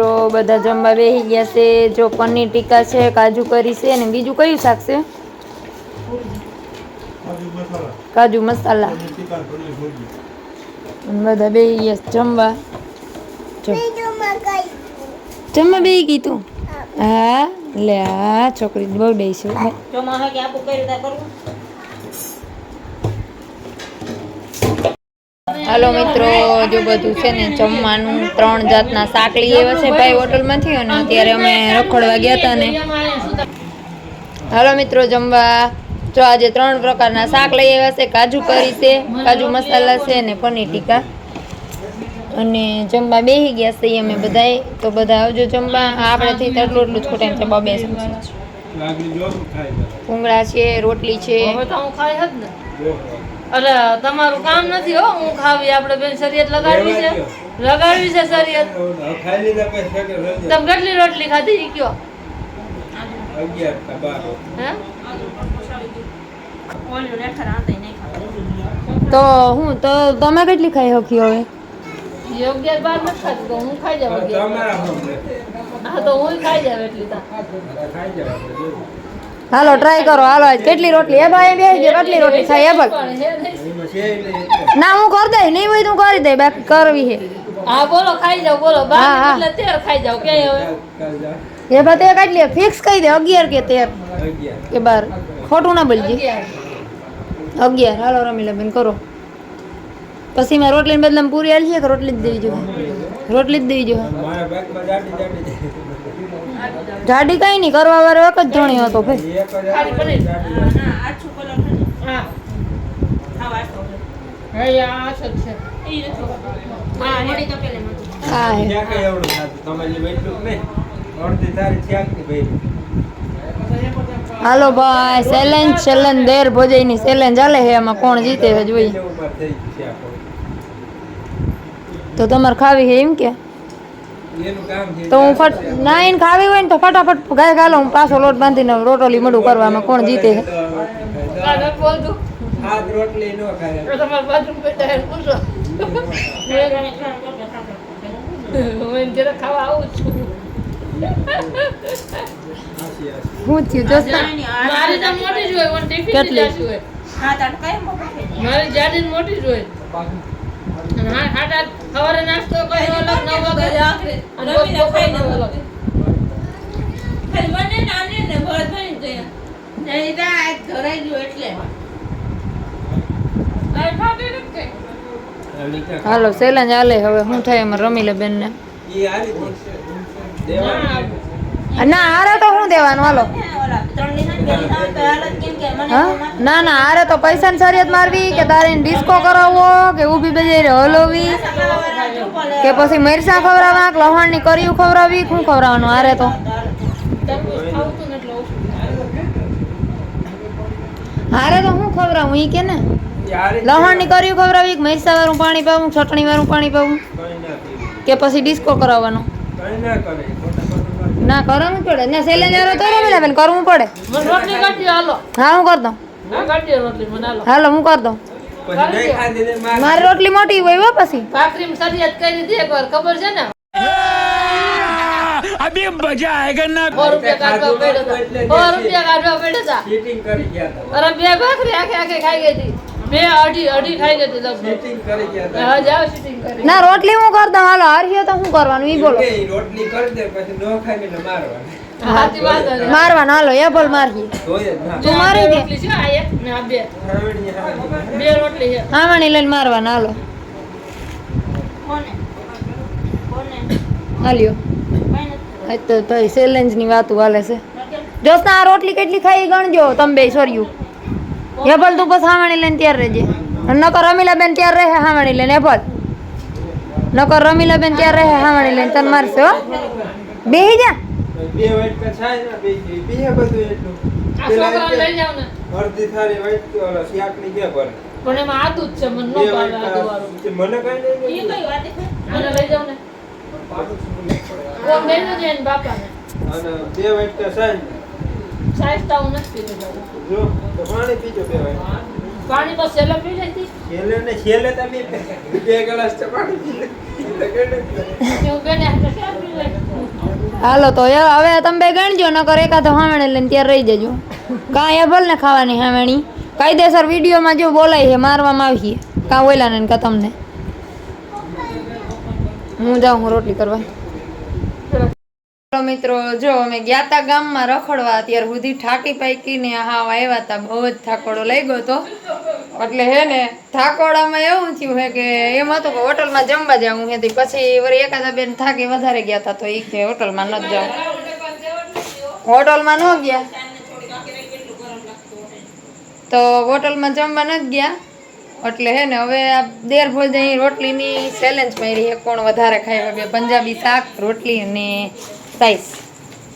તો બધા જમવા બેસી ગયા છે જો પનીર ટીકા છે કાજુ કરી છે અને બીજું કયું શાક છે? કાજુ મસાલા. બધા બેસી ગયા છે જમવા. જમવા બેસી ગઈ તું? હા. લે આ છોકરી બહુ ડે છે. હાલો મિત્રો જો બધું છે ને જમવાનું ત્રણ જાતના શાક લઈ આવ્યા છે ભાઈ હોટલમાંથી અને અત્યારે અમે રખડવા ગયા હતા ને. હાલો મિત્રો જમવા જો આજે ત્રણ પ્રકારના શાક લઈ આવ્યા છે કાજુ કરી છે કાજુ મસાલા છે અને પનીર ટીકા. અને જમવા બેસી ગયા છે અમે બધાએ તો બધા આવજો જમવા. આપણેથી એટલું એટલું જ ખોટાઈ છે. બબે સમજી ભૂંગળા છે રોટલી છે. ખાઈ અરે તમારું કામ નથી હો હું ખાવી. આપણે બેન શરીયત લગાડવી છે. લગાડવી છે શરીયત. તમે કેટલી રોટલી ખાધી? એ કયો. હે? તો હું તો તમે કેટલી ખાઈ હકી હવે? યોગ્ય બાર નથી ખાતી તો હું ખાઈ જાવ હા તો હું ખાઈ જાવ એટલી તા. હાલો ટ્રાય કરો. હાલો આજ કેટલી રોટલી? એ ભાઈ બે કેટલી રોટલી ખાઈ એ. ના હું કરી દઈ નહીં હોય તો હું કરી દઈ બાકી કરવી છે. હા બોલો ખાઈ જાવ બોલો. હા, બાર હા. એટલે તેર ખાઈ જાવ કે હવે? એ ભાઈ તે કેટલી ફિક્સ કહી દે. અગિયાર કે તેર. કે બાર. ખોટું ના બોલજી. અગિયાર. હાલો રમી લે બેન કરો. પછી મેં રોટલી બદલે પૂરી આલી છે કે રોટલી જ દેવી જોઈએ? રોટલી જ દેવી જોઈએ જાડી કઈ નહીં કરવા વાળો એક જ ધણી હતો ભાઈ. ખાલી પનીર. હા હા. યા આ જ છે. હા હા હે. હાલો ભાઈ ચેલેન્જ ચેલેન્જ દેર ભોજયની ચેલેન્જ ચાલે છે એમાં કોણ જીતે છે જોઈએ તો તમારે ખાવી છે એમ કે? તો હું ફટ ના એને ખાવી હોય ને તો ફટાફટ ગાય ગાલો હું પાછો લોટ બાંધીને રોટોલી મડું કરવામાં કોણ જીતે છે? હું થયું? મારી મોટી જ કેટલી? મારી જાડી મોટી હોય. સવારે નાસ્તો કર્યો અલગ નવ વાગે અલગ. હાલો સેલા હાલે હવે શું થાય એમાં રમી લે બેન ને. ના, હારે તો શું દેવાનું, હાલો ના ના, હારે તો પૈસા ની શરિયત મારવી કે તારે ડિસ્કો કરાવવો કે ઊભી બજારે હલોવી કે પછી મરસા ખવડાવવા લહણની કર્યું ખવડાવી શું ખવડાવવાનું હારે તો. હારે તો શું ખવડાવું ઈ કે ને લહણની કર્યું ખવડાવી મરસા વાળું પાણી પાવું ચટણી વાળું પાણી પાવું. કે પછી ડિસ્કો કરાવવાનો કઈ ના કરે. ના કરવું પડે. ને સેલે તો રમે બેન કરવું પડે. રોટલી કાઢી હાલો. હા હું કર દઉં. હાલો. હું કરતો મારી રોટલી મોટી હોય હો પછી. ભાખરી સરિયાત કરી દી એકવાર ખબર છે ને? બે ભાખરી આખે આખે ખાઈ ગઈ હતી. બે અઢી અઢી ખાઈ ગઈ લગભગ. કરી ગયા હા જાઓ શૂટિંગ કરી. ના રોટલી હું કર દઉં? હાલો હાર્યો તો શું કરવાનું? ઈ બોલો. રોટલી કરી દે પછી ન ખાઈને એટલે મારવાની. હાથી વાંધો નહીં. મારવાનું હાલો એ બોલ ના. તું મારી દે. રોટલી છે આ એક ને આ બે. હરવડી હરવડી. બે રોટલી છે. આવાણી લઈને મારવાના હાલો. હાલ્યો. આજ તો ભાઈ ચેલેન્જની વાતું હાલે છે. જોસ્તા આ રોટલી કેટલી ખાઈ ગણજો? તમે બે સોર્યું. હેબલ તું બસ હાવાણી લઈને ત્યાર રહેજે. નકર રમીલા બેન ત્યાર રહે હાવાણી લઈને હેબલ નકર રમીલા બેન ત્યાર રહે હાવાણી લઈને તને મારશે હો. બેહી જા. બે વાટકા છાય ના બે બે બધું એટલું. પેલા લઈ જાવ ને અડધી થાળી વાટકી ઓલા શાકની ક્યાં ભરે? પણ એમાં આદુ જ છે મને ન બે આદુ વાળું મને કઈ નહીં સાઈઝ તો હું નથી પીધું પાણી પીજો બે પાણી બસ છેલ્લે પી લેતી છેલ્લે ને છેલ્લે તમે બે ગ્લાસ પાણી પી હાલો તો હવે તમે બે ગણજો નકર એકાદ હાવણે લઈને ત્યારે રહી જજો. કાં એ ભલે ને ખાવાની હાવણી. કાયદેસર વિડીયોમાં જો બોલાય છે મારવામાં આવીએ. કાં ઓયલા ને કાં તમને. હું જાઉં હું રોટલી કરવા. મિત્રો, જો અમે ગયા હતા ગામમાં રખડવા, અત્યાર સુધી ઠાકી પાકી ને હા આવ્યા હતા બહુ જ થાકોડો લઈ ગયો તો. એટલે હે ને, થાકોડામાં એવું થયું હે કે એમ હતું કે હોટલમાં જમવા જવું હે પછી વળી એકાદા બેન થાકી વધારે ગયા હતા તો એ કે હોટલમાં ન જવું હોટલમાં ન ગયા? તો હોટલમાં જમવા ન ગયા? એટલે હે ને, હવે આ દેર ભોજન રોટલીની ચેલેન્જ મારી કોણ વધારે ખાય, હવે પંજાબી શાક, રોટલી અને સાઈઝ.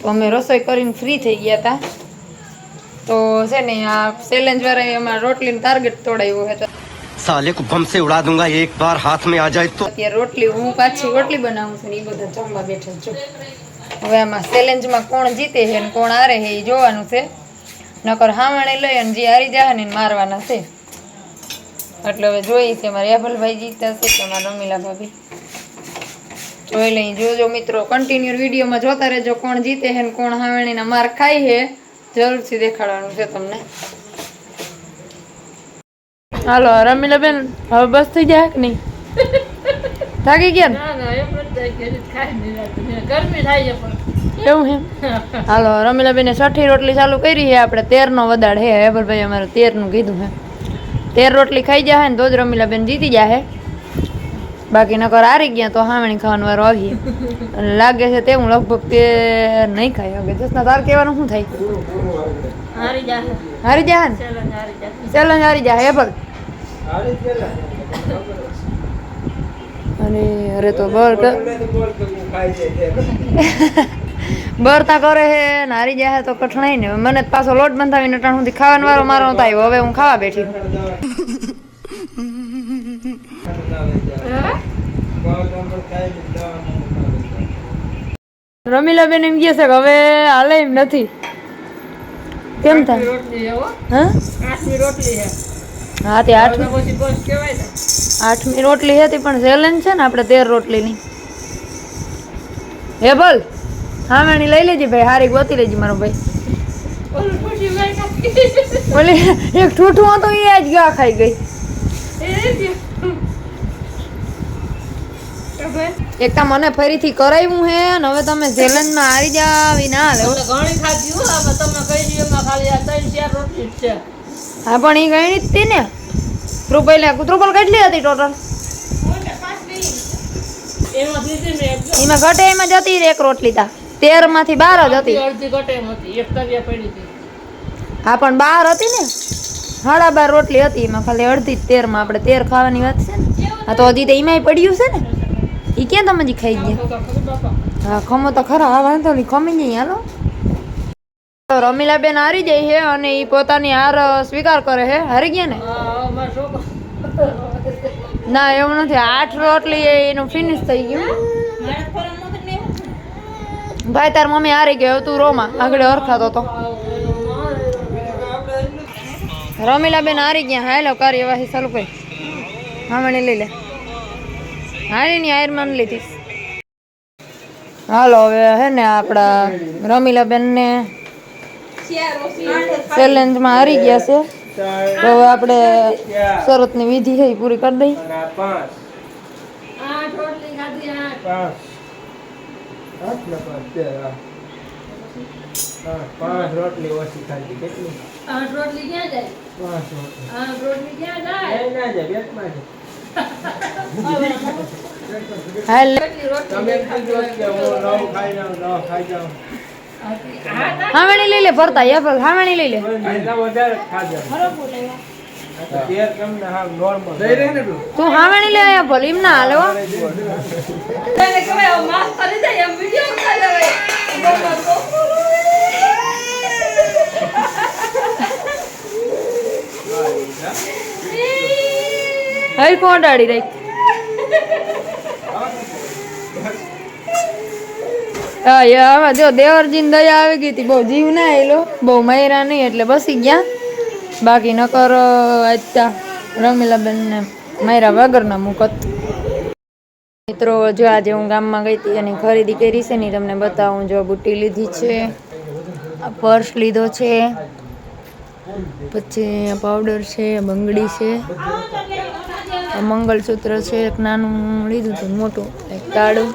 તો અમે રસોઈ કરીને ફ્રી થઈ ગયા હતા તો છે ને આ ચેલેન્જવાળાએ અમારા રોટલીનું ટાર્ગેટ તોડાવ્યો હતો. સાલે કો બમ ઉડા દુંગા એક બાર હાથ મે આ જાય તો અત્યારે રોટલી હું પાછી રોટલી બનાવું છું ને એ બધા જમવા બેઠા છું. હવે આમાં ચેલેન્જમાં કોણ જીતે છે ને કોણ હારે હે એ જોવાનું છે. નકર હામણે લઈ અને જે હારી જાહે ને મારવાના છે. એટલે હવે જોઈએ છે મારા યાભલભાઈ જીતતા છે કે મારા રમીલા ભાભી. જોઈ લઈ જોજો મિત્રો કન્ટિન્યુ વિડીયોમાં જોતા રહેજો કોણ જીતે હે ને કોણ હાવણીના માર ખાય છે જરૂરથી દેખાડવાનું છે તમને. હાલો રમીલા બેન હવે બસ થઈ જાય કે નહીં? થાકી ગયા ના? ના એમ નથી થાય કે ખાઈ નહીં રાતું. ગરમી થાય પણ. એવું હે હાલો રમીલા બેને છઠ્ઠી રોટલી ચાલુ કરી છે આપણે તેરનો વદાડ હે. હેબલભાઈ અમારે તેરનું કીધું હે. તેર રોટલી ખાઈ જાય ને તો જ રમીલા બેન જીતી જાય બાકી નકર હારી ગયા તો હામણી ખાવાનો વારો આવીએ. અને લાગે છે તે હું લગભગ તે નહીં ખાઈ હવે જસના તાર કહેવાનું શું થાય? હારી જા હારી જા ને? ચેલેન્જ હારી જા હે ભગ. અને અરે તો બર. બરતા કરે હે નારી જાય તો કઠણાઈ ને. મને જ પાછો લોટ બંધાવીને અટાણ સુધી ખાવાનો વારો મારો નતો આવ્યો. હવે હું ખાવા બેઠી. રમીલા બેન એમ કહે છે કે હવે હાલે એમ નથી. કેમ થાય? હો. તે આઠ તો પછી બસ કહેવાય ને. આઠમી રોટલી હતી પણ સેલેન છે ને આપણે તેર રોટલીની. હે બોલ હા મેણી લઈ લેજી ભાઈ હારી ગોતી લેજે મારો ભાઈ. ઓલું એક ઠૂઠું હતું એ જ ગા ખાઈ ગઈ. એક તો મને ફરીથી કરાવ્યું હે અને હવે તમે ચેલેન્જમાં હારી જાવી ના હું. ઘણી ખાધી હો હવે તમે કહી દઈએ એમાં ખાલી આ ત્રણ ચાર રોટલી જ છે. હા પણ એ ગણી જ હતી ને. ત્રુપલ ત્રુપલ કેટલી હતી ટોટલ એમાં દીધી ઘટે એમાં જતી એક રોટલી તા. તેરમાંથી બાર જ હતી. અડધી ગટે હતી. એક તવિયા પડી હતી. હા પણ બાર હતી ને. સાડા બાર રોટલી હતી એમાં. ખાલી અડધી જ તેરમાં આપણે તેર ખાવાની વાત છે ને. હા તો હજી તો એમાંય પડ્યું છે ને. એ ક્યાં તમે હજી ખાઈ ગયા? હા ખમો તો ખરા હા વાંધો નહીં ખમી નહીં હાલો. તો રમીલાબેન હારી જાય છે અને એ પોતાની હાર સ્વીકાર કરે છે હારી ગયા ને? ના એવું નથી આઠ રોટલી એનું ફિનિશ થઈ ગયું. ભાઈ તાર મમ્મી હારી ગયો તું રોમાં આગળ હરખાતો તો. રમીલાબેન હારી ગયા હાલો કાર્યવાહી ચાલુ કરી. હા મને લઈ લે. હારી એની હાર માન લીધી. હાલો હવે હે ને આપણા રમીલાબેન ને ચેલેન્જમાં હારી ગયા છે. તો હવે આપણે શરતની વિધિ છે એ પૂરી કરી દઈ. પાંચ રોટલી હા. હા, ઓછી ખાધી કેટલી ક્યાં જાય? પાંચ રોટલી. ક્યાં જાય? ના જાય પેટમાં જાય. હાવણી લઈ લે ફરતા યા પર હાવણી લઈ લે. તો હાવણી લે ભલે એમ ના હાલે હો એને કહેવાય હવે માફ કરી દે એમ વીડિયો ઉતારે હવે. હઈ કોડાડી રાખ હા યા હવે જો દેવરજીને દયા આવી ગઈ હતી, બહુ જીવ ના આવેલો બહુ મયરા નહીં, એટલે બસી ગયા. બાકી નકર આજ રમીલાબેન ને મયરા વગરના મુકત. મિત્રો, જો આજે હું ગામમાં ગઈ હતી એની ખરીદી કરી છે ને તમને બતાવું, જો બુટ્ટી લીધી છે પર્સ લીધો છે, પછી પાવડર છે બંગડી છે. મંગળસૂત્ર છે, એક નાનું લીધું હતું મોટું, એક તાળું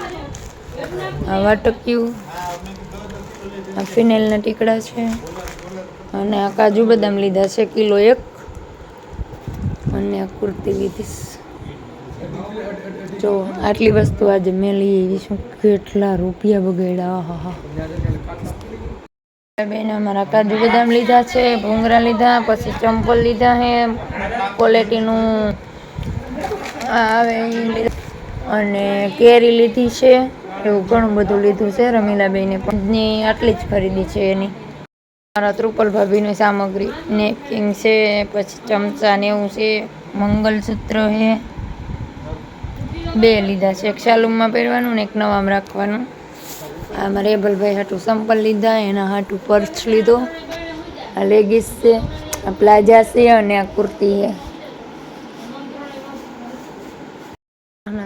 આ વાટક્યું, આ ફિનેલના ટીકડા છે, અને આ કાજુ બદામ લીધા છે, કિલો એક, અને આ કુર્તી લીધી જો, આટલી વસ્તુ આજે મેં લઈ આવી છું, કેટલા રૂપિયા બગાડ્યા આહા બેન અમારા કાજુ બદામ લીધા છે ભૂંગરા લીધા, પછી ચંપલ લીધા છે ક્વોલિટીનું આવે અને કેરી લીધી છે, એવું ઘણું બધું લીધું છે, રમીલાબેને પણ. આટલી જ ખરીદી છે એની. મારા ત્રુપલ ભાભીની સામગ્રી, નેપકિન છે, પછી ચમચા ને એવું છે, મંગલસૂત્ર છે. બે લીધા છે, એક શાલુમમાં પહેરવાનું ને એક નવામાં રાખવાનું. આ મારે રેબલભાઈ હાટું સંપલ લીધા, એના હાટું પર્સ લીધો. આ લેગીસ છે, આ પ્લાઝા છે અને આ કુર્તી છે.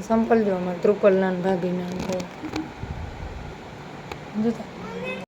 સંપલ જો અમારા ત્રુપલના ભાભીના જોતા.